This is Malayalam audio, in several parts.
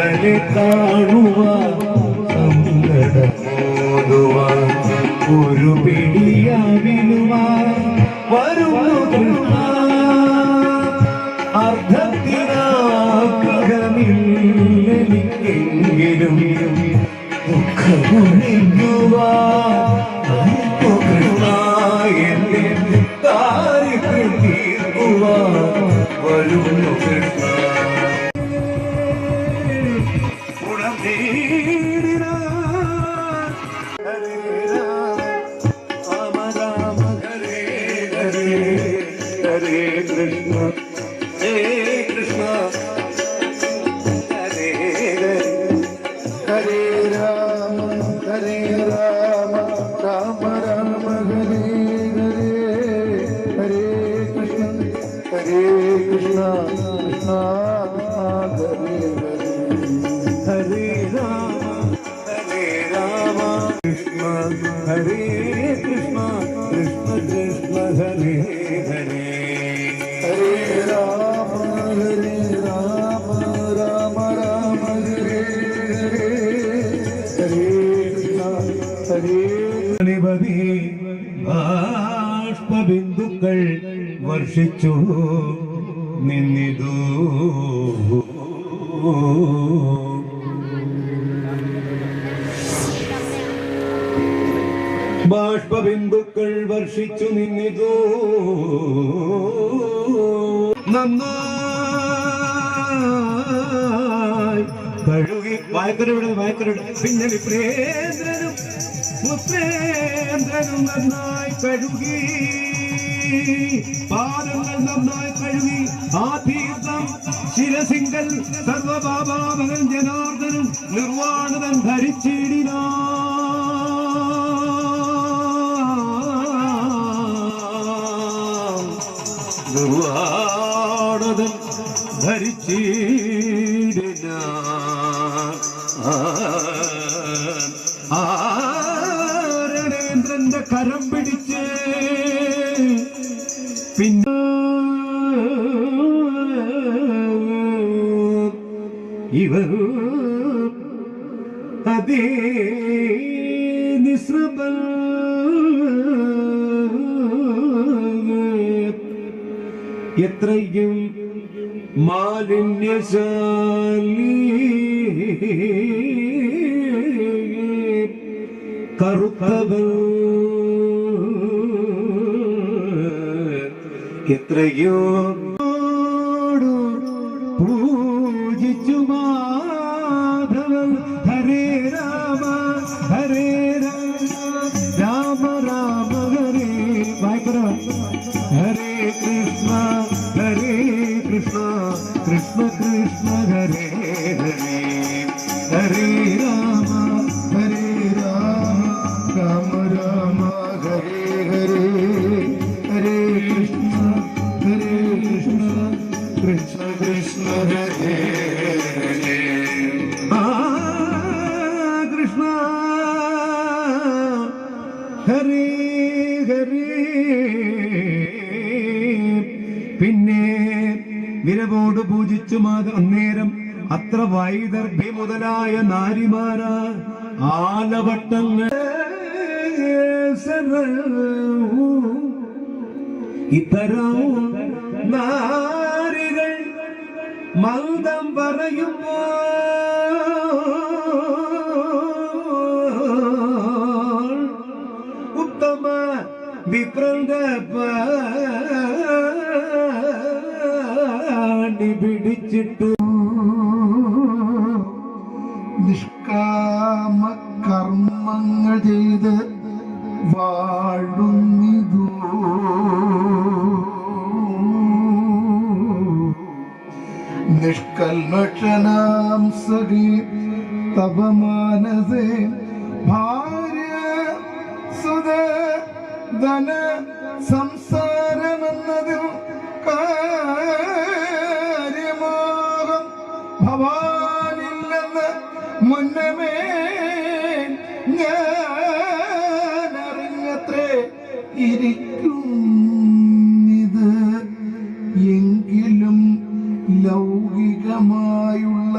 കമലെ കാണുക സങ്കടമോടുക ഒരു പിടിയാവിനുവാൻ വരുന്നു കൃഷ്ണ. അർദ്ധത്തിനാഗ്രഹമില്ലെങ്കിലും എന്റെ കാര്യത്തിൽ തീർക്കുക വരുന്നു കൃഷ്ണ. Hare Hare വർഷിച്ചു നിന്നിതു. ബാഷ്പബിന്ദുക്കൾ വർഷിച്ചു നിന്നിതു. നന്നായി. കഴുകി വായക്കരവിടെ വായക്കരവിടെ. പിന്നെ വിപ്രേന്ദ്രനും പുത്രേന്ദ്രനും നന്നായി കഴുകി. പാദങ്ങൾ നന്നായി കഴുകി ആ തീർത്ഥം ശിരസിങ്കൽ സർവബാബാമകൻ ജനാർദ്ദനും നിർവാണതൻ ധരിച്ചിടിന. നിർവാണതൻ ധരിച്ചിടിന ഇവർ അതേ നിസ്രബൽ എത്രയും മാലിന്യശാലി കറുത്തവർ എത്രയോ പിന്നെ വിരവോട് പൂജിച്ചു മാത അന്നേരം അത്ര വൈദർഭി മുതലായ നാരിമാരാ ആലവട്ടങ്ങൾ ഇത്തരം നാരികൾ മന്ദം പറയുമ്പോ ഉത്തമ വിപ്രന്ത പിടിച്ചിട്ടു നിഷ്കാമ കർമ്മങ്ങൾ ചെയ്ത് വാഴുന്നിതു. നിഷ്കൽമഷനാം സഖി തപമാനസേ ഭാര്യ സുത ധന സംസാരമെന്നതിൽ ഇരിക്കുന്നിത് എങ്കിലും ലൗകികമായുള്ള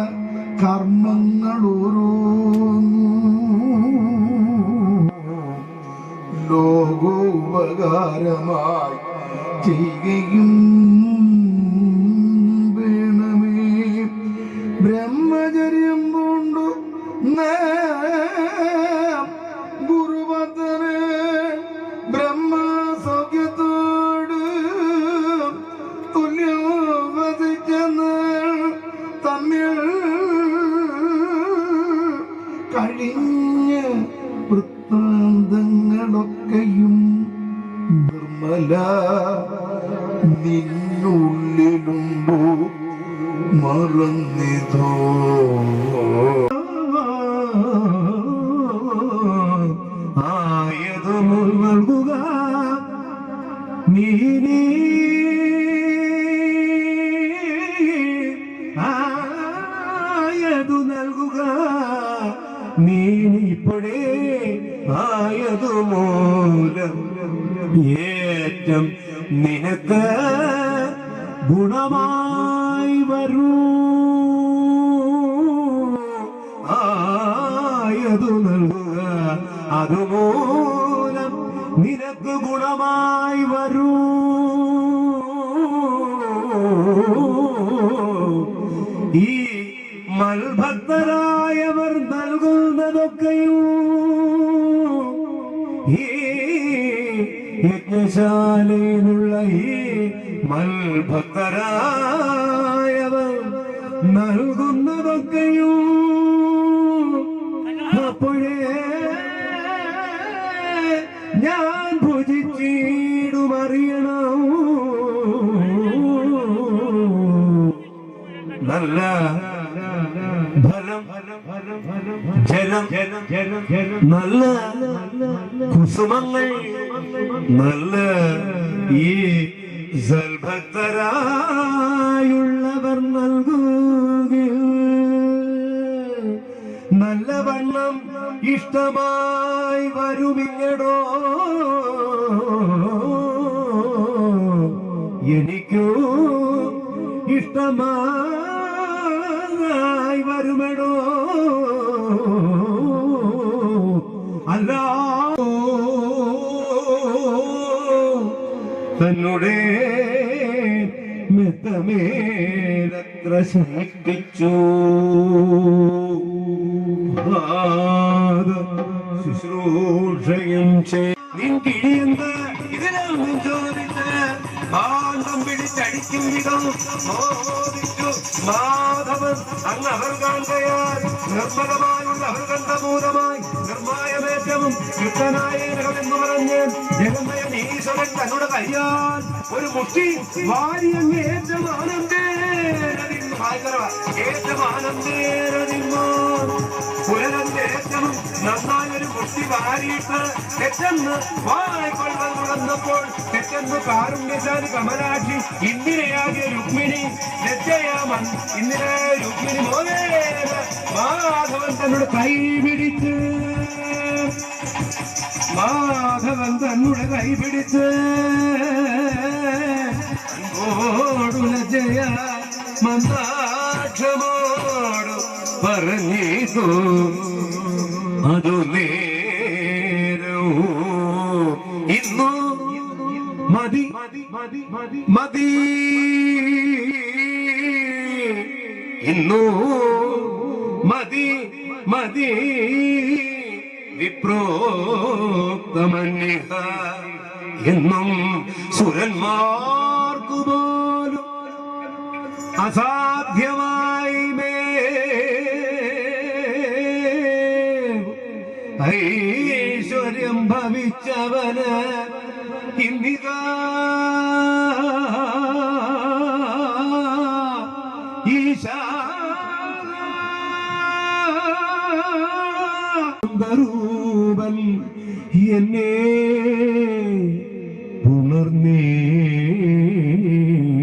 കർമ്മങ്ങൾ ഓരോന്നും ലോകോപകാരമായി ചെയ്യുകയും വേണമേ. ബ്രഹ്മചര്യം കൊണ്ടു നാം നിന്നുള്ളിലുണ്ടോ മറന്നിതോ? ആയതു ആയതു നീ ആയതു മൂലം ഏറ്റം നിനക്ക് ഗുണമായി വരൂ. ആയതു നൽകുക. അതുമൂലം നിനക്ക് ഗുണമായി വരൂ. ഈ മൽഭക്തരായവർ നൽകുന്നതൊക്കെയും ഈ യജ്ഞശാലയിലുള്ള ഈ മൽഭക്തരായവർ നൽകുന്നതൊക്കെയും? അപ്പോഴേ ഞാൻ ഭുജിച്ചിടുമറിയണം? നല്ല ജലം നല്ല കുസുമങ്ങൾ നല്ല ഈ സൽഭക്തരായുള്ളവർ നല്ല നല്ലവണ്ണം ഇഷ്ടമായി വരുമിങ്ങടോ? എനിക്കോ ഇഷ്ടമായി വരുമെടോ? അല്ല തന്നുടെ മെത്തമേലത്ര ശമിപ്പിച്ചു പാദ ശുശ്രൂഷയും നിൻ മാധവൻ അങ്ങ് അവർ കാണുകയാൽ നിർമ്മലമായുള്ള അവർ കണ്ടമൂലമായി നിർമ്മായമേറ്റവും എന്ന് പറഞ്ഞ് ജഗന്മയൻ ഈശ്വരൻ തന്നോട് കഴിയാൻ ഒരു മുട്ടി വാരിയങ്ങ് ഏറ്റവും ആനന്ദേരതിന്നു ഭയങ്കര ഏറ്റവും ആനന്ദേരതിന്നു പുലരന്റെ ഏറ്റവും നന്നായി ഒരു മുട്ടി വാരിയിട്ട് തെറ്റെന്ന് വായിക്കൊള്ളാൻ തുടർന്നപ്പോൾ തെറ്റെന്ന് കാരുണ്യശാലി കമലാക്ഷി ഇന്ദിരയാകിയ രുക്മിണി ലജ്ജയാമൻ ഇന്ദിര രുക്മിണി മോനേന മാധവൻ തന്നോട് കൈ പിടിച്ച്. മാധവൻ തന്നോട് കൈ പിടിച്ച്. അൻപോടു ജയ മന്ദാക്ഷമോടു പറഞ്ഞിതു അതു ഇന്നു മതി മതി. ഇന്നു മതി മതി. വിപ്രോക്തമന്യഹ എന്നും സുരന്മാർക്കു പോലും അസാധ്യമായി ഐശ്വര്യം ഭവിച്ചവന് ഇന്നിക ഈശാരൂപൻ എന്നെ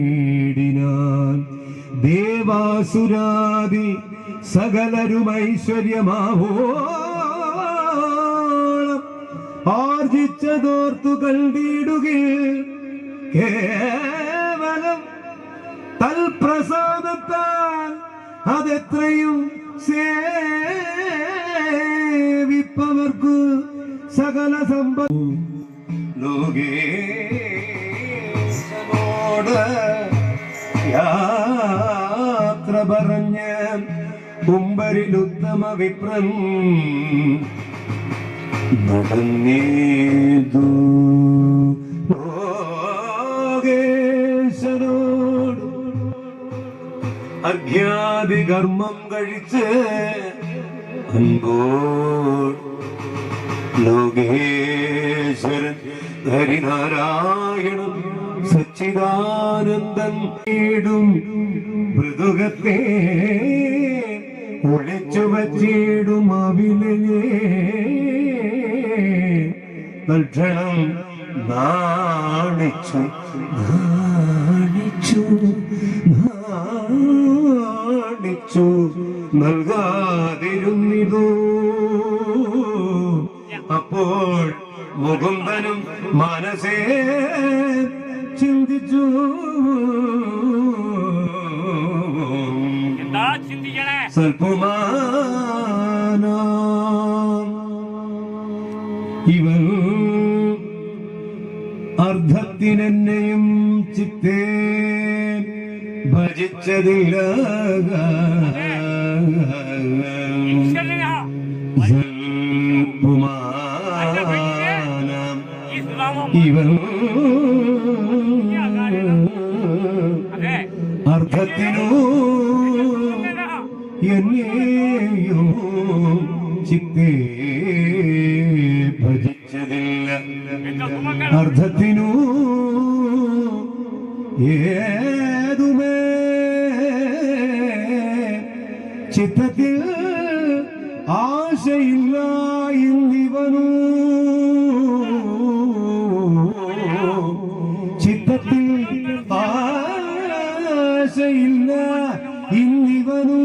പുണർന്നേടിനാൻ ദേവാസുരാദി സകലരുമൈശ്വര്യമാവോ ആർജിച്ചതോർത്തു കണ്ടിടുകയിൽ കേവലം തൽപ്രസാദത്താൽ അതെത്രയും സേവിപ്പവർക്ക് സകല സമ്പത്ത് ലോകേശനോട് യാത്ര പറഞ്ഞ് കുമ്പരിലുത്തമ വിപ്രൻ നടന്നേതു. ലോകേശനോട് അജ്ഞാതി കർമ്മം കഴിച്ച് അൻപോട് ലോകേശ്വരൻ ഹരിനാരായണം സച്ചിദാനന്ദൻ വീടും മൃദുകത്തെ ഒളിച്ചു വച്ചിടും അവിലേ തൽക്ഷണം നാണിച്ചു നാണിച്ചു നാണിച്ചു. നൽകാതിരുന്നിതോ അപ്പോൾ മുകുന്ദനും മനസ്സേ ചിന്തിച്ചു. സൽപുമാന. ഇവൻ അർദ്ധത്തിനെന്നെയും ചിത്തേ ഭജിച്ചതില്ല ഇവൻ അതെ. എന്നെയോ ചിത്തേ ആശയില്ല ഇന്നിവനു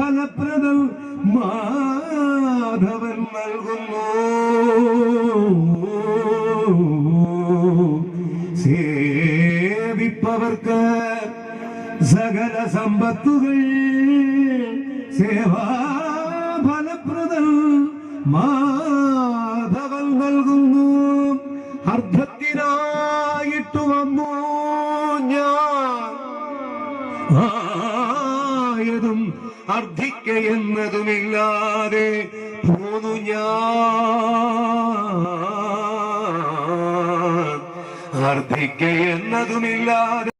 ഫലപ്രദം മാധവൻ നൽകുന്നു സേവിപ്പവർക്ക് സകല സമ്പത്തുകൾ സേവാ ഫലപ്രദം മാധവൻ എന്നതുമില്ലാതെ